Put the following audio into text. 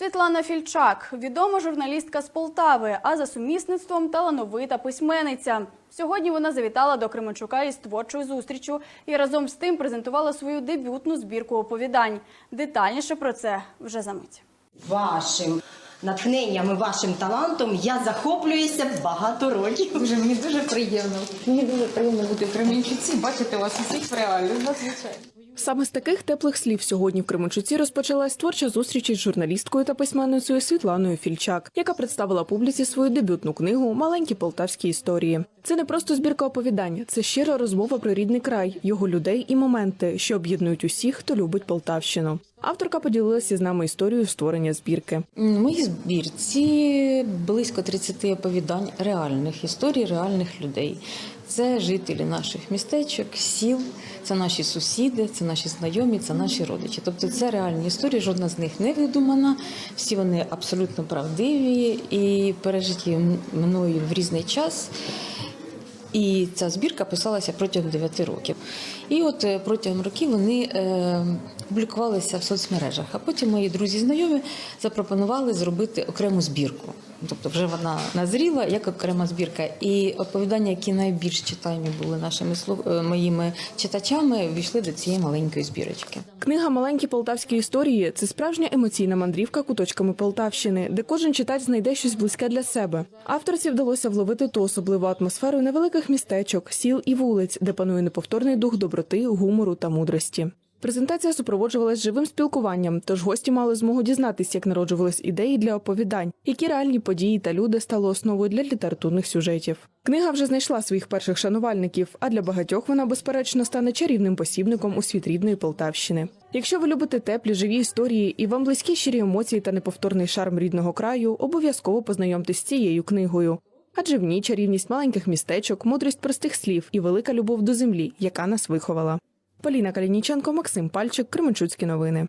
Світлана Фільчак відома журналістка з Полтави, а за сумісництвом талановита письменниця. Сьогодні вона завітала до Кременчука із творчою зустрічю і разом з тим презентувала свою дебютну збірку оповідань. Детальніше про це вже за мить. Вашим натхненням і вашим талантом я захоплююся багато років. Дуже мені дуже приємно. Мені дуже приємно бути в Кремінчуці, бачити вас усіх реально, надзвичайно. Саме з таких теплих слів сьогодні в Кременчуці розпочалась творча зустріч із журналісткою та письменницею Світланою Фільчак, яка представила публіці свою дебютну книгу Маленькі полтавські історії. Це не просто збірка оповідань, це щира розмова про рідний край, його людей і моменти, що об'єднують усіх, хто любить Полтавщину. Авторка поділилася з нами історією створення збірки. В моїй збірці близько 30 оповідань реальних історій реальних людей. Це жителі наших містечок, сіл, це наші сусіди, це наші знайомі, це наші родичі. Тобто це реальні історії, жодна з них не видумана, всі вони абсолютно правдиві і пережиті мною в різний час. І ця збірка писалася протягом 9 років. І от е, протягом років вони е, публікувалися в соцмережах. А потім мої друзі знайомі запропонували зробити окрему збірку. Тобто вже вона назріла як окрема збірка. І оповідання, які найбільш читаємі були нашими е, моїми читачами, війшли до цієї маленької збірочки. Книга Маленькі полтавські історії це справжня емоційна мандрівка куточками Полтавщини, де кожен читач знайде щось близьке для себе. Авторці вдалося вловити ту особливу атмосферу невеликих містечок, сіл і вулиць, де панує неповторний дух доброти, гумору та мудрості. Презентація супроводжувалась живим спілкуванням, тож гості мали змогу дізнатися, як народжувались ідеї для оповідань, які реальні події та люди стали основою для літературних сюжетів. Книга вже знайшла своїх перших шанувальників, а для багатьох вона безперечно стане чарівним посібником у світ рідної Полтавщини. Якщо ви любите теплі живі історії і вам близькі щирі емоції та неповторний шарм рідного краю, обов'язково познайомтесь з цією книгою. Адже в ній чарівність маленьких містечок, мудрість простих слів і велика любов до землі, яка нас виховала. Поліна Калініченко, Максим Пальчик, Кременчуцькі новини.